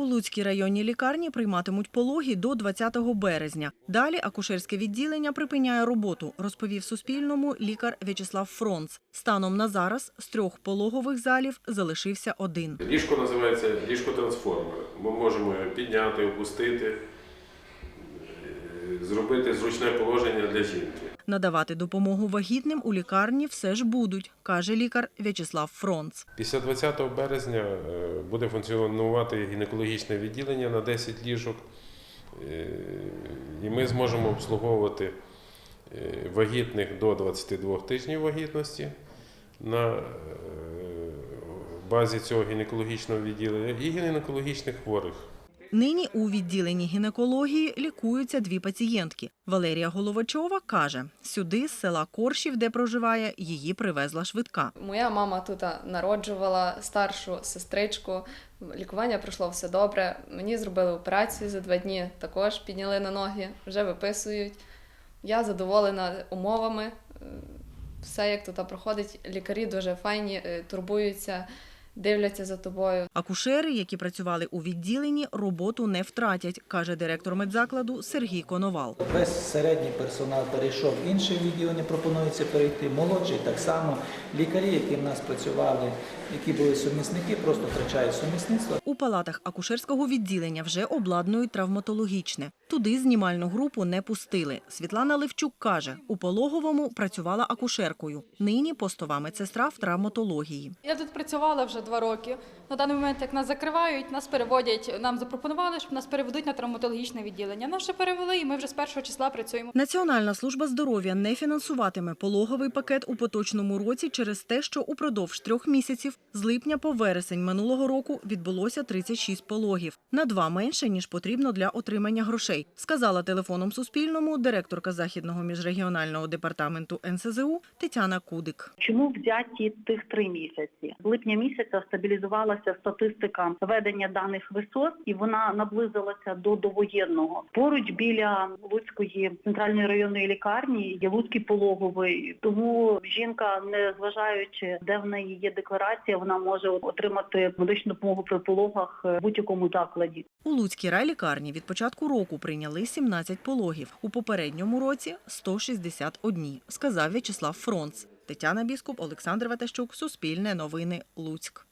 У Луцькій районній лікарні прийматимуть пологі до 20 березня. Далі акушерське відділення припиняє роботу, розповів Суспільному лікар В'ячеслав Фронц. Станом на зараз з трьох пологових залів залишився один. Ліжко називається ліжко-трансформер. Ми можемо підняти, опустити, зробити зручне положення для жінки. Надавати допомогу вагітним у лікарні все ж будуть, каже лікар В'ячеслав Фронц. Після 20 березня е, буде функціонувати гінекологічне відділення на 10 ліжок, Е, і ми зможемо обслуговувати е, вагітних до 22 тижнів вагітності на базі цього гінекологічного відділення і гінекологічних хворих. Нині у відділенні гінекології лікуються дві пацієнтки. Валерія Головачова каже, сюди з села Коршів, де проживає, її привезла швидка. Моя мама тут народжувала старшу сестричку. Лікування пройшло все добре. Мені зробили операцію за два дні, також підняли на ноги, вже виписують. Я задоволена умовами. Е, Все як тут проходить. Лікарі дуже файні, е, турбуються, дивляться за тобою. Акушери, які працювали у відділенні, роботу не втратять, каже директор медзакладу Сергій Коновал. Весь середній персонал перейшов в інше відділення, пропонується перейти. Молодший так само. Лікарі, які в нас працювали, які були сумісники, просто втрачають сумісництво. У палатах акушерського відділення вже обладнують травматологічне. Туди знімальну групу не пустили. Світлана Левчук каже, у пологовому працювала акушеркою. Нині постова медсестра в травматології. Я тут працювала вже два роки. На даний момент, як нас закривають, нас переводять. Нам запропонували, що нас переведуть на травматологічне відділення. Нас вже перевели, і ми вже з першого числа працюємо. Національна служба здоров'я не фінансуватиме пологовий пакет у поточному році через те, що упродовж трьох місяців з липня по вересень минулого року відбулося 36 пологів на два менше ніж потрібно для отримання грошей, сказала телефоном Суспільному директорка західного міжрегіонального департаменту НСЗУ Тетяна Кудик. Чому взяті тих три місяці? З липня місяця стабілізувалася статистика ведення даних висот, і вона наблизилася до довоєнного. Поруч біля Луцької центральної районної лікарні є Луцький пологовий. Тому жінка, не зважаючи, де в неї є декларація, вона може отримати медичну допомогу при пологах в будь-якому закладі. У Луцькій райлікарні від початку року прийняли 17 пологів. У попередньому році 161, сказав В'ячеслав Фронц. Тетяна Біскуп, Олександр Ватащук, Суспільне новини, Луцьк.